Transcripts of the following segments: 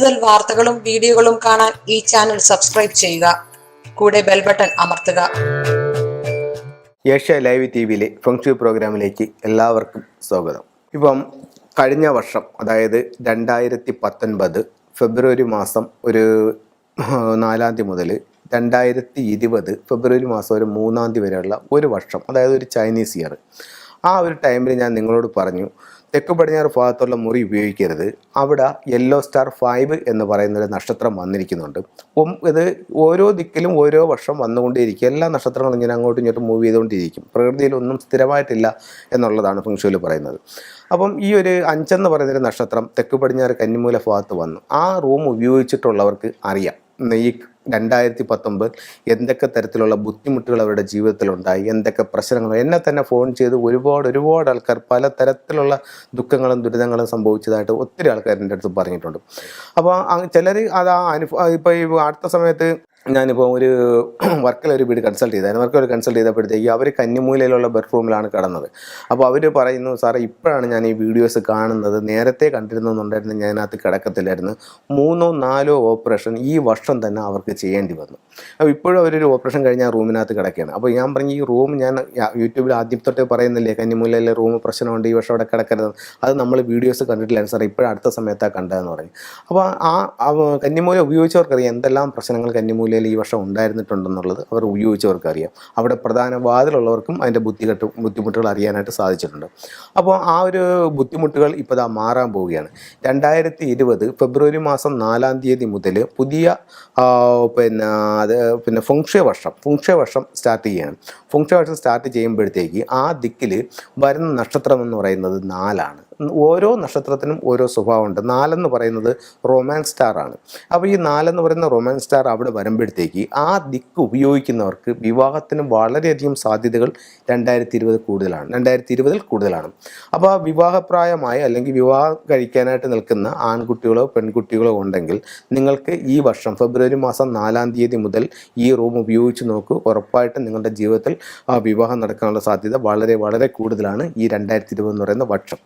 കൂടുതൽ വാർത്തകളും വീഡിയോകളും കാണാൻ ഈ ചാനൽ സബ്സ്ക്രൈബ് ചെയ്യുക. കൂടെ ബെൽ ബട്ടൺ അമർത്തുക. ഏഷ്യ ലൈവ് ടി വിയിലെ ഫംഗ്ഷൻ പ്രോഗ്രാമിലേക്ക് എല്ലാവർക്കും സ്വാഗതം. ഇപ്പം കഴിഞ്ഞ വർഷം അതായത് രണ്ടായിരത്തി പത്തൊൻപത് ഫെബ്രുവരി മാസം ഒരു നാലാം തീയതി മുതൽ രണ്ടായിരത്തി ഇരുപത് ഫെബ്രുവരി മാസം ഒരു മൂന്നാം തീയതി വരെയുള്ള ഒരു വർഷം അതായത് ഒരു ചൈനീസ് ഇയർ. ആ ഒരു ടൈമിൽ ഞാൻ നിങ്ങളോട് പറഞ്ഞു തെക്ക് പടിഞ്ഞാറ് ഭാഗത്തുള്ള മുറി ഉപയോഗിക്കരുത്. അവിടെ യെല്ലോ സ്റ്റാർ ഫൈവ് എന്ന് പറയുന്ന ഒരു നക്ഷത്രം വന്നിരിക്കുന്നുണ്ട്. ഇത് ഓരോ ദിക്കിലും ഓരോ വർഷം വന്നുകൊണ്ടേയിരിക്കും. എല്ലാ നക്ഷത്രങ്ങളും ഇങ്ങനെ അങ്ങോട്ടും ഇങ്ങോട്ടും മൂവ് ചെയ്തുകൊണ്ടിരിക്കും പ്രകൃതിയിലൊന്നും സ്ഥിരമായിട്ടില്ല എന്നുള്ളതാണ് ഫംഗ്ഷനിൽ പറയുന്നത്. അപ്പം ഈ ഒരു അഞ്ചെന്ന് പറയുന്നൊരു നക്ഷത്രം തെക്ക് പടിഞ്ഞാറ് കന്നിമൂല ഭാഗത്ത് വന്നു. ആ റൂം ഉപയോഗിച്ചിട്ടുള്ളവർക്ക് അറിയാം. ഈ രണ്ടായിരത്തി പത്തൊമ്പത് എന്തൊക്കെ തരത്തിലുള്ള ബുദ്ധിമുട്ടുകൾ അവരുടെ ജീവിതത്തിൽ ഉണ്ടായി എന്തൊക്കെ പ്രശ്നങ്ങൾ? എന്നെ തന്നെ ഫോൺ ചെയ്ത് ഒരുപാട് ഒരുപാട് ആൾക്കാർ പല തരത്തിലുള്ള ദുഃഖങ്ങളും ദുരിതങ്ങളും സംഭവിച്ചതായിട്ട് ഒത്തിരി ആൾക്കാർ എന്റെ അടുത്ത് പറഞ്ഞിട്ടുണ്ട്. അപ്പോൾ ചിലർ അത് അനുഭവം ഇപ്പോൾ ഈ അടുത്ത സമയത്ത് ഞാനിപ്പോൾ ഒരു വർക്കിൽ ഒരു വീട് കൺസൾട്ട് ചെയ്തായിരുന്നു. വർക്കിൽ ഒരു കൺസൾട്ട് ചെയ്തപ്പോഴത്തേക്ക് അവർ കന്നിമൂലയിലുള്ള ബെഡ്റൂമിലാണ് കിടന്നത്. അപ്പോൾ അവർ പറയുന്നു സാറേ ഇപ്പോഴാണ് ഞാൻ ഈ വീഡിയോസ് കാണുന്നത്. നേരത്തെ കണ്ടിരുന്നെന്നുണ്ടായിരുന്നു ഞാൻ അതിനകത്ത് കിടക്കത്തില്ലായിരുന്നു. മൂന്നോ നാലോ ഓപ്പറേഷൻ ഈ വർഷം തന്നെ അവർക്ക് ചെയ്യേണ്ടി വന്നു. അപ്പോൾ ഇപ്പോഴും അവരൊരു ഓപ്പറേഷൻ കഴിഞ്ഞ് റൂമിനകത്ത് കിടക്കുകയാണ്. അപ്പോൾ ഞാൻ പറഞ്ഞു ഈ റൂം ഞാൻ യൂട്യൂബിൽ ആദ്യം തൊട്ടേ പറയുന്നില്ലേ കന്നിമൂലയിലെ റൂം പ്രശ്നമുണ്ട് ഈ വർഷം അവിടെ കിടക്കരുത്. അത് നമ്മൾ വീഡിയോസ് കണ്ടിട്ടില്ലായിരുന്നു. സാറേ ഇപ്പോഴും അടുത്ത സമയത്താണ് കണ്ടതെന്ന് പറഞ്ഞു. അപ്പോൾ ആ കന്നിമൂല ഉപയോഗിച്ചവർക്കറിയാം എന്തെല്ലാം പ്രശ്നങ്ങൾ കന്നിമൂലയിൽ ഈ വർഷം ഉണ്ടായിരുന്നിട്ടുണ്ടെന്നുള്ളത് അവർ ഉപയോഗിച്ചവർക്ക് അറിയാം അവിടെ പ്രധാന വാതിലുള്ളവർക്കും അതിന്റെ ബുദ്ധികെട്ട് ബുദ്ധിമുട്ടുകൾ അറിയാനായിട്ട് സാധിച്ചിട്ടുണ്ട്. അപ്പോൾ ആ ഒരു ബുദ്ധിമുട്ടുകൾ ഇപ്പോൾ ദാ മാറാൻ പോവുകയാണ്. രണ്ടായിരത്തി ഇരുപത് ഫെബ്രുവരി മാസം നാലാം തീയതി മുതൽ പുതിയ പിന്നെ അത് പിന്നെ ഫുങ്ഷ വർഷം ഫുങ്ഷ വർഷം സ്റ്റാർട്ട് ചെയ്യുകയാണ്. ഫുങ്ഷ വർഷം സ്റ്റാർട്ട് ചെയ്യുമ്പോഴത്തേക്ക് ആ ദിക്കിൽ വരുന്ന നക്ഷത്രം എന്ന് പറയുന്നത് നാലാണ്. ഓരോ നക്ഷത്രത്തിനും ഓരോ സ്വഭാവമുണ്ട്. നാലെന്ന് പറയുന്നത് റൊമാൻസ് സ്റ്റാർ ആണ്. അപ്പോൾ ഈ നാലെന്ന് പറയുന്ന റൊമാൻസ് സ്റ്റാർ അവിടെ വരുമ്പോഴത്തേക്ക് ആ ദിക്ക് ഉപയോഗിക്കുന്നവർക്ക് വിവാഹത്തിന് വളരെയധികം സാധ്യതകൾ രണ്ടായിരത്തി ഇരുപത് കൂടുതലാണ്. രണ്ടായിരത്തി ഇരുപതിൽ കൂടുതലാണ്. അപ്പോൾ ആ വിവാഹപ്രായമായ അല്ലെങ്കിൽ വിവാഹം കഴിക്കാനായിട്ട് നിൽക്കുന്ന ആൺകുട്ടികളോ പെൺകുട്ടികളോ ഉണ്ടെങ്കിൽ നിങ്ങൾക്ക് ഈ വർഷം ഫെബ്രുവരി മാസം നാലാം തീയതി മുതൽ ഈ റൂം ഉപയോഗിച്ച് നോക്കൂ. ഉറപ്പായിട്ടും നിങ്ങളുടെ ജീവിതത്തിൽ ആ വിവാഹം നടക്കാനുള്ള സാധ്യത വളരെ വളരെ കൂടുതലാണ് ഈ രണ്ടായിരത്തി ഇരുപത് എന്ന് പറയുന്ന വർഷം.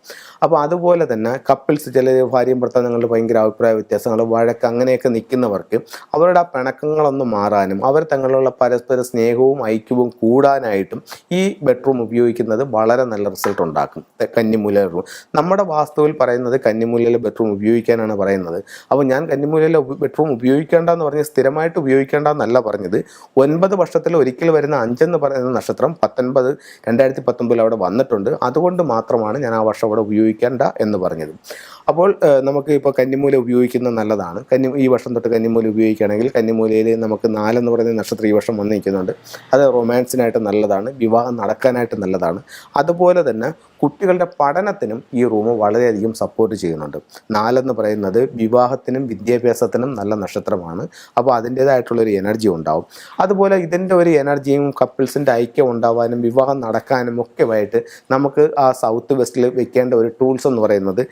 അപ്പോൾ അതുപോലെ തന്നെ കപ്പിൾസ് ചില ഭാര്യയും ഭർത്താവ് ഭയങ്കര അഭിപ്രായ വ്യത്യാസങ്ങൾ വഴക്ക് അങ്ങനെയൊക്കെ നിൽക്കുന്നവർക്ക് അവരുടെ ആ പിണക്കങ്ങളൊന്ന് മാറാനും അവർ തങ്ങളുള്ള പരസ്പര സ്നേഹവും ഐക്യവും കൂടാനായിട്ടും ഈ ബെഡ്റൂം ഉപയോഗിക്കുന്നത് വളരെ നല്ല റിസൾട്ട് ഉണ്ടാക്കും. കന്നിമൂല റൂം നമ്മുടെ വാസ്തുവിൽ പറയുന്നത് കന്നിമൂലയിലെ ബെഡ്റൂം ഉപയോഗിക്കാനാണ് പറയുന്നത്. അപ്പോൾ ഞാൻ കന്നിമൂലയിലെ ബെഡ്റൂം ഉപയോഗിക്കേണ്ടെന്ന് പറഞ്ഞ് സ്ഥിരമായിട്ട് ഉപയോഗിക്കേണ്ടെന്നല്ല പറഞ്ഞത്. ഒൻപത് വർഷത്തിൽ ഒരിക്കൽ വരുന്ന അഞ്ചെന്ന് പറയുന്ന നക്ഷത്രം പത്തൊൻപത് രണ്ടായിരത്തി പത്തൊമ്പതിൽ അവിടെ വന്നിട്ടുണ്ട്. അതുകൊണ്ട് മാത്രമാണ് ഞാൻ ആ വർഷം അവിടെ ഉപയോഗിക്കേണ്ട എന്ന് പറഞ്ഞത്. അപ്പോൾ നമുക്ക് ഇപ്പോൾ കന്നിമൂല ഉപയോഗിക്കുന്നത് നല്ലതാണ്. കന്നി ഈ വർഷം തൊട്ട് കന്നിമൂല ഉപയോഗിക്കുകയാണെങ്കിൽ കന്നിമൂലയിൽ നമുക്ക് നാലെന്ന് പറയുന്ന നക്ഷത്രം ഈ വർഷം വന്നിരിക്കുന്നുണ്ട് അത് റൊമാൻസിനായിട്ട് നല്ലതാണ്. വിവാഹം നടക്കാനായിട്ട് നല്ലതാണ്. അതുപോലെ തന്നെ കുട്ടികളുടെ പഠനത്തിനും ഈ റൂം വളരെയധികം സപ്പോർട്ട് ചെയ്യുന്നുണ്ട്. നാലെന്ന് പറയുന്നത് വിവാഹത്തിനും വിദ്യാഭ്യാസത്തിനും നല്ല നക്ഷത്രമാണ്. അപ്പോൾ അതിന്റേതായിട്ടുള്ളൊരു എനർജി ഉണ്ടാവും. അതുപോലെ ഇതിന്റെ ഒരു എനർജിയും കപ്പിൾസിന്റെ ഐക്യം ഉണ്ടാവാനും വിവാഹം നടക്കാനും ഒക്കെ ആയിട്ട് നമുക്ക് ആ സൗത്ത് വെസ്റ്റിൽ വെക്കേണ്ട ഒരു ടൂൾസ് എന്ന് പറയുന്നത്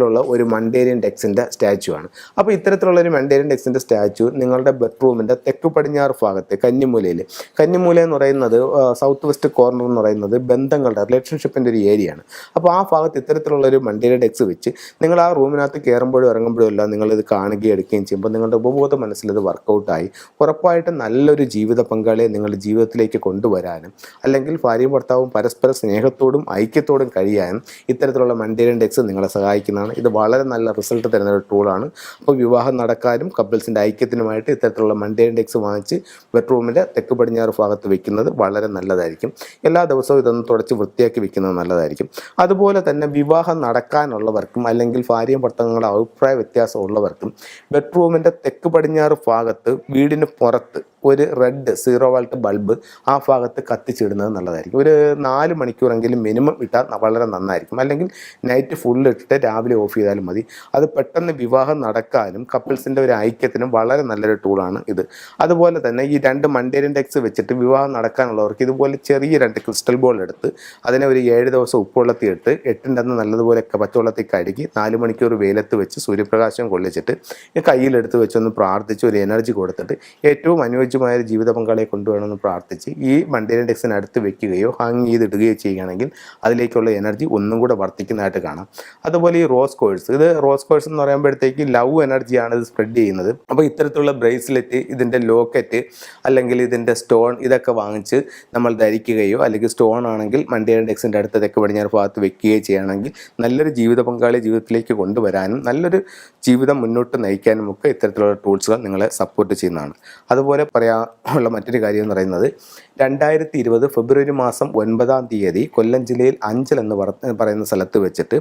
ഇത്തരത്തിലുള്ള ഒരു മണ്ടേരിയൻ ഡെക്സിന്റെ സ്റ്റാച്ചു ആണ്. അപ്പോൾ ഇത്തരത്തിലുള്ള ഒരു മണ്ടേരിയൻ ഡെക്സിന്റെ സ്റ്റാച്ചു നിങ്ങളുടെ ബെഡ്റൂമിന്റെ തെക്ക് പടിഞ്ഞാറ് ഭാഗത്ത് കന്നിമൂലയിൽ കന്നിമൂല എന്ന് പറയുന്നത് സൗത്ത് വെസ്റ്റ് കോർണർ എന്ന് പറയുന്നത് ബന്ധങ്ങളുടെ റിലേഷൻഷിപ്പിന്റെ ഒരു ഏരിയ ആണ്. അപ്പോൾ ആ ഭാഗത്ത് ഇത്തരത്തിലുള്ള ഒരു മണ്ടേരിയൻ ഡെക്സ് വെച്ച് നിങ്ങൾ ആ റൂമിനകത്ത് കയറുമ്പോഴും ഇറങ്ങുമ്പോഴും എല്ലാം നിങ്ങളിത് കാണുകയും എടുക്കുകയും ചെയ്യുമ്പോൾ നിങ്ങളുടെ ഉപബോധ മനസ്സിലത് വർക്കൗട്ടായി ഉറപ്പായിട്ടും നല്ലൊരു ജീവിത പങ്കാളിയെ നിങ്ങളുടെ ജീവിതത്തിലേക്ക് കൊണ്ടുവരാനും അല്ലെങ്കിൽ ഭാര്യയും ഭർത്താവും പരസ്പര സ്നേഹത്തോടും ഐക്യത്തോടും കഴിയാനും ഇത്തരത്തിലുള്ള മണ്ടേരിയൻ ഡെക്സ് നിങ്ങളെ സഹായിക്കുന്നതാണ്. ഇത് വളരെ നല്ല റിസൾട്ട് തരുന്ന ഒരു ടൂളാണ് അപ്പോൾ വിവാഹം നടക്കാനും കപ്പിൾസിന്റെ ഐക്യത്തിനുമായിട്ട് ഇത്തരത്തിലുള്ള മൺഡേ ഇൻഡെക്സ് വാങ്ങിച്ച് ബെഡ്റൂമിന്റെ തെക്ക് പടിഞ്ഞാറ് ഭാഗത്ത് വെക്കുന്നത് വളരെ നല്ലതായിരിക്കും. എല്ലാ ദിവസവും ഇതൊന്ന് തുടച്ച് വൃത്തിയാക്കി വെക്കുന്നത് നല്ലതായിരിക്കും. അതുപോലെ തന്നെ വിവാഹം നടക്കാനുള്ളവർക്കും അല്ലെങ്കിൽ ഭാര്യയും പട്ടങ്ങളുടെ അഭിപ്രായ വ്യത്യാസമുള്ളവർക്കും ബെഡ്റൂമിന്റെ തെക്ക് പടിഞ്ഞാറ് ഭാഗത്ത് വീടിന് പുറത്ത് ഒരു റെഡ് സീറോ വാൾട്ട് ബൾബ് ആ ഭാഗത്ത് കത്തിച്ചിടുന്നത് നല്ലതായിരിക്കും. ഒരു നാല് മണിക്കൂറെങ്കിലും മിനിമം ഇട്ടാൽ വളരെ നന്നായിരിക്കും. അല്ലെങ്കിൽ നൈറ്റ് ഫുൾ ഇട്ടിട്ട് രാവിലെ ഓഫ് ചെയ്താലും മതി. അത് പെട്ടെന്ന് വിവാഹം നടക്കാനും കപ്പിൾസിന്റെ ഒരു ഐക്യത്തിനും വളരെ നല്ലൊരു ടൂളാണ് ഇത്. അതുപോലെ തന്നെ ഈ രണ്ട് മണ്ടേരിയൻ ഡെക്സ് വെച്ചിട്ട് വിവാഹം നടക്കാനുള്ളവർക്ക് ഇതുപോലെ ചെറിയ രണ്ട് ക്രിസ്റ്റൽ ബോൾ എടുത്ത് അതിനെ ഒരു ഏഴ് ദിവസം ഉപ്പുവെള്ളത്തിൽ ഇട്ട് എട്ടിന്റെ അന്ന് നല്ലതുപോലെയൊക്കെ പച്ചവെള്ളത്തിൽ കഴുകി നാല് മണിക്കൂർ വെയിലത്ത് വെച്ച് സൂര്യപ്രകാശം കൊള്ളിച്ചിട്ട് കയ്യിലെടുത്ത് വെച്ചൊന്ന് പ്രാർത്ഥിച്ച് ഒരു എനർജി കൊടുത്തിട്ട് ഏറ്റവും അനുയോജ്യമായ ഒരു ജീവിത പങ്കാളിയെ കൊണ്ടുവരണമെന്ന് പ്രാർത്ഥിച്ച് ഈ മണ്ടേരിയൻ ഡെക്സിന് അടുത്ത് വെക്കുകയോ ഹാങ് ചെയ്തിടുകയോ ചെയ്യുകയാണെങ്കിൽ അതിലേക്കുള്ള എനർജി ഒന്നും കൂടെ വർദ്ധിക്കുന്നതായിട്ട് കാണാം. അതുപോലെ ഈ റോസ് കോഴ്സ്. ഇത് റോസ് കോഴ്സ് എന്ന് പറയുമ്പോഴത്തേക്ക് ലവ് എനർജിയാണ് ഇത് സ്പ്രെഡ് ചെയ്യുന്നത്. അപ്പോൾ ഇത്തരത്തിലുള്ള ബ്രേസ്ലെറ്റ് ഇതിന്റെ ലോക്കറ്റ് അല്ലെങ്കിൽ ഇതിന്റെ സ്റ്റോൺ ഇതൊക്കെ വാങ്ങിച്ച് നമ്മൾ ധരിക്കുകയോ അല്ലെങ്കിൽ സ്റ്റോൺ ആണെങ്കിൽ മണ്ടേരിയൻ ഡെക്സിന്റെ അടുത്ത് തെക്ക് പടിഞ്ഞാറ് ഭാഗത്ത് വെക്കുകയോ ചെയ്യുകയാണെങ്കിൽ നല്ലൊരു ജീവിത പങ്കാളി ജീവിതത്തിലേക്ക് കൊണ്ടുവരാനും നല്ലൊരു ജീവിതം മുന്നോട്ട് നയിക്കാനും ഒക്കെ ഇത്തരത്തിലുള്ള ടൂൾസുകൾ നിങ്ങളെ സപ്പോർട്ട് ചെയ്യുന്നതാണ്. അതുപോലെ പറയാനുള്ള മറ്റൊരു കാര്യം എന്ന് പറയുന്നത് രണ്ടായിരത്തി ഇരുപത് ഫെബ്രുവരി മാസം ഒൻപതാം തീയതി കൊല്ലം ജില്ലയിൽ അഞ്ചൽ എന്ന് പറയുന്ന സ്ഥലത്ത് വെച്ചിട്ട്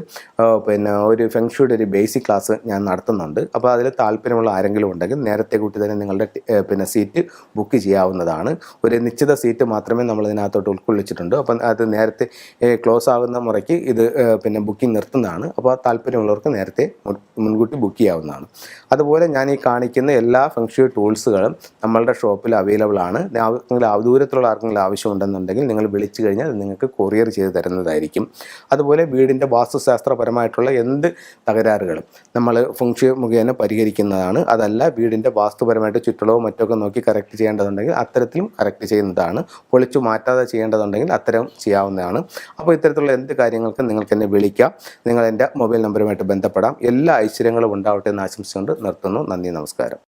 പിന്നെ ഒരു ഫെങ്ഷുയുടെ ഒരു ബേസിക് ക്ലാസ് ഞാൻ നടത്തുന്നുണ്ട്. അപ്പോൾ അതിൽ താല്പര്യമുള്ള ആരെങ്കിലും ഉണ്ടെങ്കിൽ നേരത്തെ കൂട്ടി തന്നെ നിങ്ങളുടെ പിന്നെ സീറ്റ് ബുക്ക് ചെയ്യാവുന്നതാണ്. ഒരു നിശ്ചിത സീറ്റ് മാത്രമേ നമ്മൾ ഇതിനകത്തോട്ട് ഉൾക്കൊള്ളിച്ചിട്ടുണ്ട്. അപ്പം അത് നേരത്തെ ക്ലോസ് ആകുന്ന മുറയ്ക്ക് ഇത് പിന്നെ ബുക്കിംഗ് നിർത്തുന്നതാണ്. അപ്പോൾ താല്പര്യമുള്ളവർക്ക് നേരത്തെ മുൻകൂട്ടി ബുക്ക് ചെയ്യാവുന്നതാണ്. അതുപോലെ ഞാൻ ഈ കാണിക്കുന്ന എല്ലാ ഫെങ്ഷു ടൂൾസുകളും നമ്മളുടെ ഷോപ്പിൽ അവൈലബിൾ ആണ്. നിങ്ങൾ ദൂരത്തുള്ള ആർക്കെങ്കിലും ആവശ്യമുണ്ടെന്നുണ്ടെങ്കിൽ നിങ്ങൾ വിളിച്ചു കഴിഞ്ഞാൽ നിങ്ങൾക്ക് കൊറിയർ ചെയ്ത് തരുന്നതായിരിക്കും. അതുപോലെ വീടിന്റെ വാസ്തുശാസ്ത്രപരമായിട്ടുള്ള എന്ത് തകരാറുകളും. നമ്മൾ ഫംഗ്ഷൻ മുഖേന പരിഹരിക്കുന്നതാണ്. അതല്ല വീടിന്റെ വാസ്തുപരമായിട്ട് ചുറ്റളവും മറ്റൊക്കെ നോക്കി കറക്റ്റ് ചെയ്യേണ്ടതുണ്ടെങ്കിൽ അത്തരത്തിലും കറക്റ്റ് ചെയ്യുന്നതാണ്. പൊളിച്ചു മാറ്റാതെ ചെയ്യേണ്ടതുണ്ടെങ്കിൽ അത്തരം ചെയ്യാവുന്നതാണ്. അപ്പോൾ ഇത്തരത്തിലുള്ള എന്ത് കാര്യങ്ങൾക്കും നിങ്ങൾക്ക് എന്നെ വിളിക്കാം. നിങ്ങൾ എന്റെ മൊബൈൽ നമ്പറുമായിട്ട് ബന്ധപ്പെടാം. എല്ലാ ഐശ്വര്യങ്ങളും ഉണ്ടാവട്ടെ എന്ന് ആശംസിച്ചുകൊണ്ട് നിർത്തുന്നു. നന്ദി നമസ്കാരം.